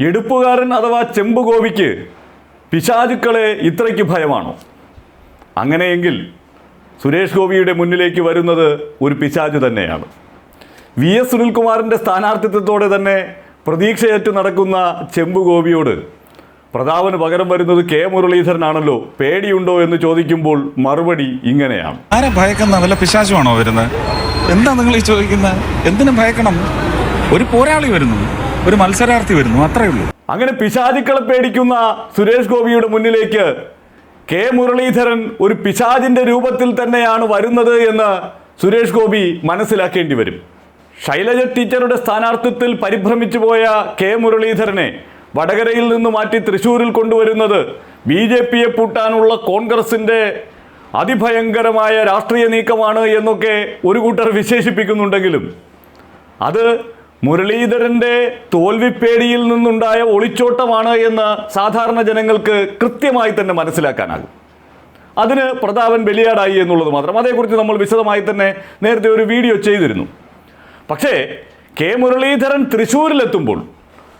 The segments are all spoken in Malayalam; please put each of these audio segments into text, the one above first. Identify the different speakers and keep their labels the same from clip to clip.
Speaker 1: എടുപ്പുകാരൻ അഥവാ ചെമ്പുകോവിക്ക് പിശാചുക്കളെ ഇത്രയ്ക്ക് ഭയമാണോ? അങ്ങനെയെങ്കിൽ സുരേഷ് ഗോപിയുടെ മുന്നിലേക്ക് വരുന്നത് ഒരു പിശാചു തന്നെയാണ്. വി എസ് സുനിൽകുമാറിന്റെ സ്ഥാനാർത്ഥിത്വത്തോടെ തന്നെ പ്രതീക്ഷയേറ്റ് നടക്കുന്ന ചെമ്പുഗോപിയോട് പ്രതാപന് പകരം വരുന്നത് കെ മുരളീധരനാണല്ലോ? പേടിയുണ്ടോ എന്ന് ചോദിക്കുമ്പോൾ മറുപടി ഇങ്ങനെയാണ്.
Speaker 2: ആരെ ഭയക്കുന്ന വല്ല പിശാചുമാണോ വരുന്നത്? എന്താ നിങ്ങൾ ഈ ചോദിക്കുന്നത്? എന്തിനും ഭയക്കണം. ഒരു പോരാളി വരുന്നു. ഒരു മത്സരാർത്ഥി വരുന്നു അത്രയേ ഉള്ളൂ.
Speaker 1: അങ്ങനെ പിശാചുക്കളെ പേടിക്കുന്ന സുരേഷ് ഗോപിയുടെ മുന്നിലേക്ക് കെ മുരളീധരൻ ഒരു പിശാചിന്റെ രൂപത്തിൽ തന്നെയാണ് വരുന്നത് എന്ന് സുരേഷ് ഗോപി മനസ്സിലാക്കേണ്ടി വരും. ശൈലജ ടീച്ചറുടെ സ്ഥാനാർത്ഥിത്വത്തിൽ പരിഭ്രമിച്ചു പോയ കെ മുരളീധരനെ വടകരയിൽ നിന്ന് മാറ്റി തൃശൂരിൽ കൊണ്ടുവരുന്നത് ബി ജെ പിയെ പൂട്ടാനുള്ള കോൺഗ്രസിന്റെ അതിഭയങ്കരമായ രാഷ്ട്രീയ നീക്കമാണ് എന്നൊക്കെ ഒരു കൂട്ടർ വിശേഷിപ്പിക്കുന്നുണ്ടെങ്കിലും അത് മുരളീധരന്റെ തോൽവിപ്പേടിയിൽ നിന്നുണ്ടായ ഒളിച്ചോട്ടമാണ് എന്ന് സാധാരണ ജനങ്ങൾക്ക് കൃത്യമായി തന്നെ മനസ്സിലാക്കാനാകും. അതിന് പ്രതാപൻ ബലിയാടായി എന്നുള്ളത് മാത്രം. അതേക്കുറിച്ച് നമ്മൾ വിശദമായി തന്നെ നേരത്തെ ഒരു വീഡിയോ ചെയ്തിരുന്നു. പക്ഷേ കെ മുരളീധരൻ തൃശ്ശൂരിലെത്തുമ്പോൾ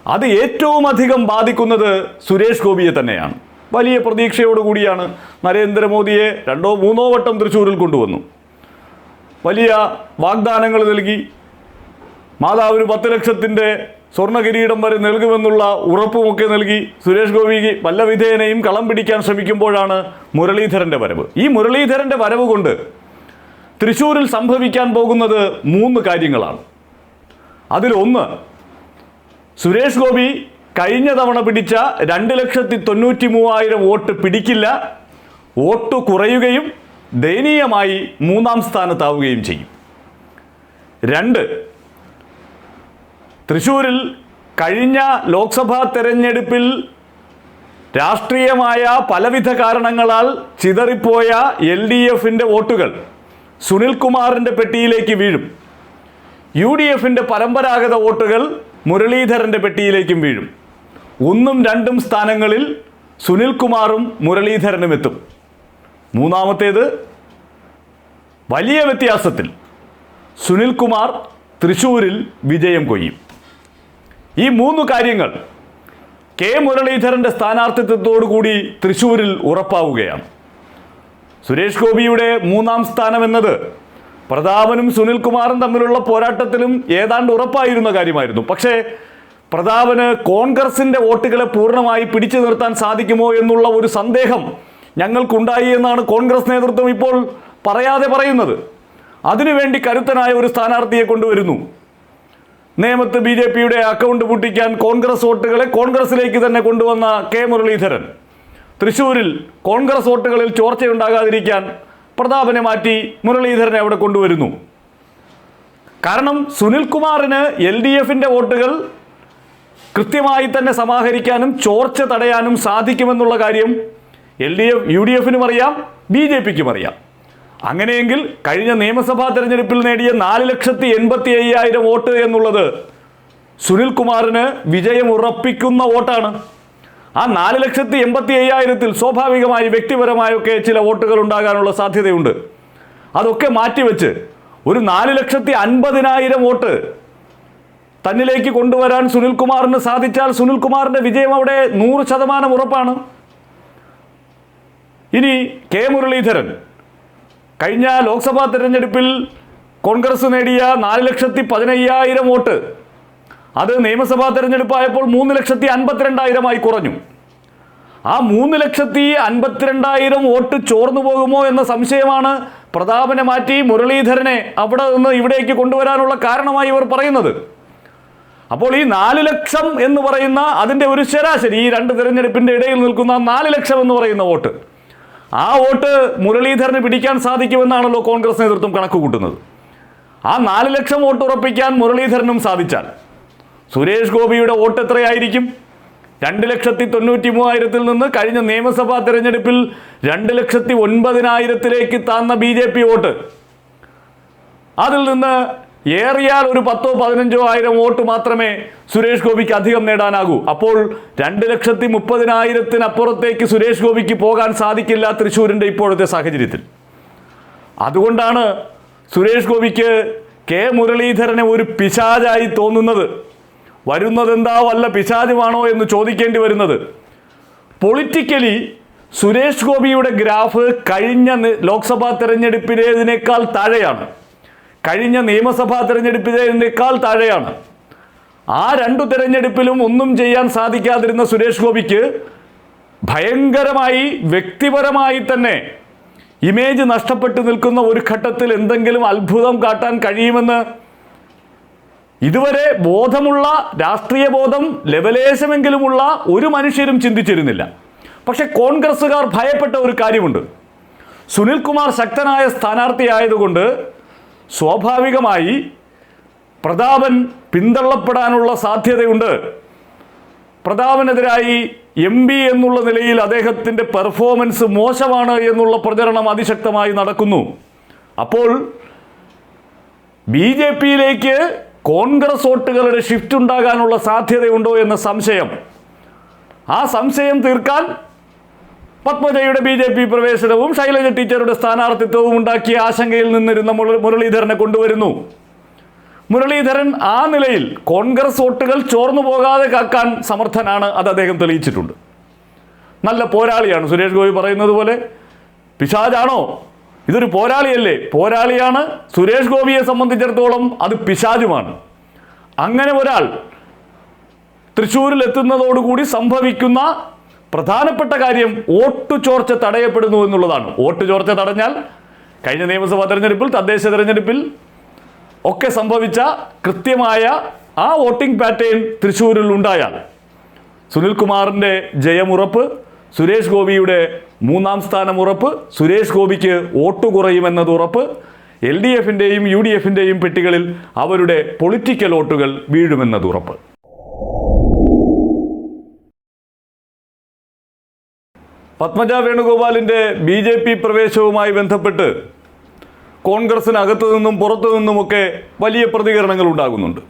Speaker 1: അത് ഏറ്റവും അധികം ബാധിക്കുന്നത് സുരേഷ് ഗോപിയെ തന്നെയാണ്. വലിയ പ്രതീക്ഷയോടുകൂടിയാണ് നരേന്ദ്രമോദിയെ രണ്ടോ മൂന്നോ വട്ടം തൃശ്ശൂരിൽ കൊണ്ടുവന്നു. വലിയ വാഗ്ദാനങ്ങൾ നൽകി മാതാവിന് പത്ത് ലക്ഷത്തിന്റെ സ്വർണ കിരീടം വരെ നൽകുമെന്നുള്ള ഉറപ്പുമൊക്കെ നൽകി സുരേഷ് ഗോപിക്ക് വല്ല വിധേയനെയും കളം പിടിക്കാൻ ശ്രമിക്കുമ്പോഴാണ് മുരളീധരന്റെ വരവ്. ഈ മുരളീധരന്റെ വരവ് കൊണ്ട് തൃശ്ശൂരിൽ സംഭവിക്കാൻ പോകുന്നത് മൂന്ന് കാര്യങ്ങളാണ്. അതിലൊന്ന് സുരേഷ് ഗോപി കഴിഞ്ഞ തവണ പിടിച്ച രണ്ട് ലക്ഷത്തി തൊണ്ണൂറ്റി മൂവായിരം വോട്ട് പിടിക്കില്ല. വോട്ട് കുറയുകയും ദയനീയമായി മൂന്നാം സ്ഥാനത്താവുകയും ചെയ്യും. രണ്ട് തൃശൂരിൽ കഴിഞ്ഞ ലോക്സഭാ തെരഞ്ഞെടുപ്പിൽ രാഷ്ട്രീയമായ പലവിധ കാരണങ്ങളാൽ ചിതറിപ്പോയ എൽ ഡി എഫിന്റെ വോട്ടുകൾ സുനിൽകുമാറിന്റെ പെട്ടിയിലേക്ക് വീഴും. യു ഡി എഫിന്റെ പരമ്പരാഗത വോട്ടുകൾ മുരളീധരന്റെ പെട്ടിയിലേക്കും വീഴും. ഒന്നും രണ്ടും സ്ഥാനങ്ങളിൽ സുനിൽകുമാറും മുരളീധരനും എത്തും. മൂന്നാമത്തേത് വലിയ വ്യത്യാസത്തിൽ സുനിൽകുമാർ തൃശ്ശൂരിൽ വിജയം കൊയ്യും. ഈ മൂന്ന് കാര്യങ്ങൾ കെ മുരളീധരന്റെ സ്ഥാനാർത്ഥിത്വത്തോടുകൂടി തൃശൂരിൽ ഉറപ്പാവുകയാണ്. സുരേഷ് ഗോപിയുടെ മൂന്നാം സ്ഥാനം എന്നത് പ്രതാപനും സുനിൽകുമാറും തമ്മിലുള്ള പോരാട്ടത്തിലും ഏതാണ്ട് ഉറപ്പായിരുന്ന കാര്യമായിരുന്നു. പക്ഷേ പ്രതാപന് കോൺഗ്രസിന്റെ വോട്ടുകളെ പൂർണമായി പിടിച്ചു നിർത്താൻ സാധിക്കുമോ എന്നുള്ള ഒരു സന്ദേഹം ഞങ്ങൾക്കുണ്ടായി എന്നാണ് കോൺഗ്രസ് നേതൃത്വം ഇപ്പോൾ പറയാതെ പറയുന്നത്. അതിനുവേണ്ടി കരുത്തനായ ഒരു സ്ഥാനാർത്ഥിയെ കൊണ്ടുവരുന്നു. നേമത്ത് ബി ജെ പിയുടെ അക്കൗണ്ട് പൂട്ടിക്കാൻ കോൺഗ്രസ് വോട്ടുകളെ കോൺഗ്രസിലേക്ക് തന്നെ കൊണ്ടുവന്ന കെ മുരളീധരൻ. തൃശൂരിൽ കോൺഗ്രസ് വോട്ടുകളിൽ ചോർച്ചയുണ്ടാകാതിരിക്കാൻ പ്രതാപനെ മാറ്റി മുരളീധരനെ അവിടെ കൊണ്ടുവരുന്നു. കാരണം സുനിൽകുമാറിന് എൽ ഡി എഫിന്റെ വോട്ടുകൾ കൃത്യമായി തന്നെ സമാഹരിക്കാനും ചോർച്ച തടയാനും സാധിക്കുമെന്നുള്ള കാര്യം L D F U D എഫിനും അറിയാം ബി ജെ പിക്കും അറിയാം. അങ്ങനെയെങ്കിൽ കഴിഞ്ഞ നിയമസഭാ തെരഞ്ഞെടുപ്പിൽ നേടിയ നാല് ലക്ഷത്തി എൺപത്തി അയ്യായിരം വോട്ട് എന്നുള്ളത് സുനിൽകുമാറിന് വിജയം ഉറപ്പിക്കുന്ന വോട്ടാണ്. ആ നാല് ലക്ഷത്തി എൺപത്തി അയ്യായിരത്തിൽ സ്വാഭാവികമായി വ്യക്തിപരമായൊക്കെ ചില വോട്ടുകൾ ഉണ്ടാകാനുള്ള സാധ്യതയുണ്ട്. അതൊക്കെ മാറ്റിവെച്ച് ഒരു നാല് ലക്ഷത്തി അൻപതിനായിരം വോട്ട് തന്നിലേക്ക് കൊണ്ടുവരാൻ സുനിൽകുമാറിന് സാധിച്ചാൽ സുനിൽകുമാറിന്റെ വിജയം അവിടെ നൂറ് ശതമാനം ഉറപ്പാണ്. ഇനി കെ മുരളീധരൻ കഴിഞ്ഞ ലോക്സഭാ തെരഞ്ഞെടുപ്പിൽ കോൺഗ്രസ് നേടിയ നാല് ലക്ഷത്തി പതിനയ്യായിരം വോട്ട്. അത് നിയമസഭാ തെരഞ്ഞെടുപ്പായപ്പോൾ മൂന്ന് ലക്ഷത്തി അൻപത്തിരണ്ടായിരമായി കുറഞ്ഞു. ആ മൂന്ന് ലക്ഷത്തി അൻപത്തിരണ്ടായിരം വോട്ട് ചോർന്നു പോകുമോ എന്ന സംശയമാണ് പ്രതാപനെ മാറ്റി മുരളീധരനെ അവിടെ നിന്ന് ഇവിടേക്ക് കൊണ്ടുവരാനുള്ള കാരണമായി ഇവർ പറയുന്നത്. അപ്പോൾ ഈ നാല് ലക്ഷം എന്ന് പറയുന്ന അതിന്റെ ഒരു ശരാശരി ഈ രണ്ട് തിരഞ്ഞെടുപ്പിന്റെ ഇടയിൽ നിൽക്കുന്ന നാല് ലക്ഷം എന്ന് പറയുന്ന വോട്ട്. ആ വോട്ട് മുരളീധരന് പിടിക്കാൻ സാധിക്കുമെന്നാണല്ലോ കോൺഗ്രസ് നേതൃത്വം കണക്ക് കൂട്ടുന്നത് ആ നാല് ലക്ഷം വോട്ട് ഉറപ്പിക്കാൻ മുരളീധരനും സാധിച്ചാൽ സുരേഷ് ഗോപിയുടെ വോട്ട് എത്രയായിരിക്കും? രണ്ട് ലക്ഷത്തി തൊണ്ണൂറ്റി മൂവായിരത്തിൽ നിന്ന് കഴിഞ്ഞ നിയമസഭാ തെരഞ്ഞെടുപ്പിൽ രണ്ട് ലക്ഷത്തി ഒൻപതിനായിരത്തിലേക്ക് താന്ന ബി ജെ പി വോട്ട്. അതിൽ നിന്ന് ഏറിയാൽ ഒരു പത്തോ പതിനഞ്ചോ ആയിരം വോട്ട് മാത്രമേ സുരേഷ് ഗോപിക്ക് അധികം നേടാനാകൂ. അപ്പോൾ രണ്ട് ലക്ഷത്തി മുപ്പതിനായിരത്തിനപ്പുറത്തേക്ക് സുരേഷ് ഗോപിക്ക് പോകാൻ സാധിക്കില്ല തൃശ്ശൂരിന്റെ ഇപ്പോഴത്തെ സാഹചര്യത്തിൽ. അതുകൊണ്ടാണ് സുരേഷ് ഗോപിക്ക് കെ മുരളീധരനെ ഒരു പിശാചായി തോന്നുന്നത്. വരുന്നത് വരുന്നതെന്താ വല്ല പിശാചുമാണോ എന്ന് ചോദിക്കേണ്ടി വരുന്നത്. പൊളിറ്റിക്കലി സുരേഷ് ഗോപിയുടെ ഗ്രാഫ് കഴിഞ്ഞ ലോക്സഭാ തെരഞ്ഞെടുപ്പിലേതിനേക്കാൾ താഴെയാണ്. കഴിഞ്ഞ നിയമസഭാ തിരഞ്ഞെടുപ്പിനേക്കാൾ താഴെയാണ്. ആ രണ്ടു തിരഞ്ഞെടുപ്പിലും ഒന്നും ചെയ്യാൻ സാധിക്കാതിരുന്ന സുരേഷ് ഗോപിക്ക് ഭയങ്കരമായി വ്യക്തിപരമായി തന്നെ ഇമേജ് നഷ്ടപ്പെട്ടു നിൽക്കുന്ന ഒരു ഘട്ടത്തിൽ എന്തെങ്കിലും അത്ഭുതം കാട്ടാൻ കഴിയുമെന്ന് ഇതുവരെ ബോധമുള്ള രാഷ്ട്രീയ ബോധം ലെവലേശമെങ്കിലുമുള്ള ഒരു മനുഷ്യരും ചിന്തിച്ചിരുന്നില്ല. പക്ഷെ കോൺഗ്രസ്സുകാർ ഭയപ്പെട്ട ഒരു കാര്യമുണ്ട്. സുനിൽകുമാർ ശക്തനായ സ്ഥാനാർത്ഥിയായതുകൊണ്ട് സ്വാഭാവികമായി പ്രതാപൻ പിന്തള്ളപ്പെടാനുള്ള സാധ്യതയുണ്ട്. പ്രതാപനെതിരായി എം പി എന്നുള്ള നിലയിൽ അദ്ദേഹത്തിന്റെ പെർഫോമൻസ് മോശമാണ് എന്നുള്ള പ്രചരണം അതിശക്തമായി നടക്കുന്നു. അപ്പോൾ ബി ജെ പിയിലേക്ക് കോൺഗ്രസ് വോട്ടുകളുടെ ഷിഫ്റ്റ് ഉണ്ടാകാനുള്ള സാധ്യതയുണ്ടോ എന്ന സംശയം. ആ സംശയം തീർക്കാൻ പത്മജയുടെ ബി ജെ പി പ്രവേശനവും ശൈലജ ടീച്ചറുടെ സ്ഥാനാർത്ഥിത്വവും ഉണ്ടാക്കിയ ആശങ്കയിൽ നിന്നിരുന്ന മുരളീധരനെ കൊണ്ടുവരുന്നു. മുരളീധരൻ ആ നിലയിൽ കോൺഗ്രസ് വോട്ടുകൾ ചോർന്നു പോകാതെ കാക്കാൻ സമർത്ഥനാണ് അത് അദ്ദേഹം തെളിയിച്ചിട്ടുണ്ട്. നല്ല പോരാളിയാണ്. സുരേഷ് ഗോപി പറയുന്നത് പോലെ പിശാജാണോ ഇതൊരു പോരാളിയല്ലേ? പോരാളിയാണ് സുരേഷ് ഗോപിയെ സംബന്ധിച്ചിടത്തോളം അത് പിശാജുമാണ് അങ്ങനെ ഒരാൾ തൃശ്ശൂരിൽ എത്തുന്നതോടുകൂടി സംഭവിക്കുന്ന പ്രധാനപ്പെട്ട കാര്യം വോട്ട് ചോർച്ച തടയപ്പെടുന്നു എന്നുള്ളതാണ്. വോട്ട് ചോർച്ച തടഞ്ഞാൽ കഴിഞ്ഞ നിയമസഭാ തെരഞ്ഞെടുപ്പിൽ തദ്ദേശ തെരഞ്ഞെടുപ്പിൽ ഒക്കെ സംഭവിച്ച കൃത്യമായ ആ വോട്ടിംഗ് പാറ്റേൺ തൃശ്ശൂരിൽ ഉണ്ടായാൽ സുനിൽകുമാറിന്റെ ജയമുറപ്പ് സുരേഷ് ഗോപിയുടെ മൂന്നാം സ്ഥാനം ഉറപ്പ് സുരേഷ് ഗോപിക്ക് വോട്ട് കുറയുമെന്നത് ഉറപ്പ് എൽ ഡി എഫിന്റെയും യു ഡി എഫിന്റെയും പെട്ടികളിൽ അവരുടെ പൊളിറ്റിക്കൽ വോട്ടുകൾ വീഴുമെന്നത് ഉറപ്പ്. പത്മജ വേണുഗോപാലിന്റെ ബി ജെ പി പ്രവേശവുമായി ബന്ധപ്പെട്ട് കോൺഗ്രസിനകത്തു നിന്നും പുറത്തു നിന്നുമൊക്കെ വലിയ പ്രതികരണങ്ങൾ ഉണ്ടാകുന്നുണ്ട്.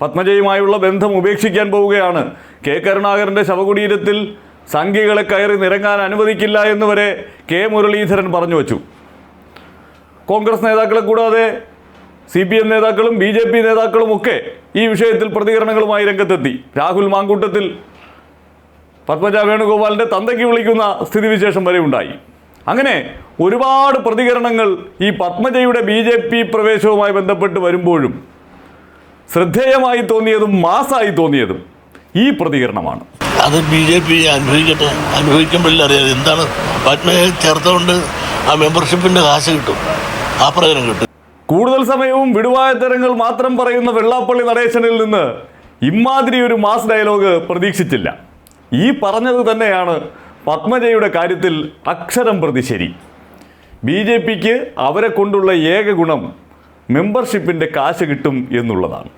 Speaker 1: പത്മജയുമായുള്ള ബന്ധം ഉപേക്ഷിക്കാൻ പോവുകയാണ് കെ കരുണാകരന്റെ ശവകുടീരത്തിൽ സംഘികളെ കയറി നിരങ്ങാൻ അനുവദിക്കില്ല എന്ന് വരെ കെ മുരളീധരൻ പറഞ്ഞു വച്ചു. കോൺഗ്രസ് നേതാക്കളെ കൂടാതെ സി പി എം നേതാക്കളും ബി ജെ പി നേതാക്കളും ഒക്കെ ഈ വിഷയത്തിൽ പ്രതികരണങ്ങളുമായി രംഗത്തെത്തി. രാഹുൽ മാങ്കൂട്ടത്തിൽ പത്മജ വേണുഗോപാലിന്റെ തന്തയ്ക്ക് വിളിക്കുന്ന സ്ഥിതിവിശേഷം വരെ ഉണ്ടായി. അങ്ങനെ ഒരുപാട് പ്രതികരണങ്ങൾ ഈ പത്മജയുടെ ബി ജെ പി പ്രവേശവുമായി ബന്ധപ്പെട്ട് വരുമ്പോഴും ശ്രദ്ധേയമായി തോന്നിയതും മാസായി തോന്നിയതും ഈ പ്രതികരണമാണ്.
Speaker 3: അത് ബി ജെ പി അനുഭവിക്കട്ടെ. അനുഭവിക്കുമ്പോഴല്ലേ അറിയാതെ എന്താണ് പത്മയെ ചേർത്തുകൊണ്ട് ആ മെമ്പർഷിപ്പിന്റെ കാശ് കിട്ടും. ആ പ്രകടനം കിട്ടും.
Speaker 1: കൂടുതൽ സമയവും വിടുവായ തരങ്ങൾ മാത്രം പറയുന്ന വെള്ളാപ്പള്ളി നടേശനിൽ നിന്ന് ഇമാതിരി ഒരു മാസ് ഡയലോഗ് പ്രതീക്ഷിച്ചില്ല. ഈ പറഞ്ഞത് തന്നെയാണ് പത്മജയുടെ കാര്യത്തിൽ അക്ഷരം പ്രതി ശരി. ബി ജെ പിക്ക് അവരെ കൊണ്ടുള്ള ഏക ഗുണം മെമ്പർഷിപ്പിന്റെ കാശ് കിട്ടും എന്നുള്ളതാണ്.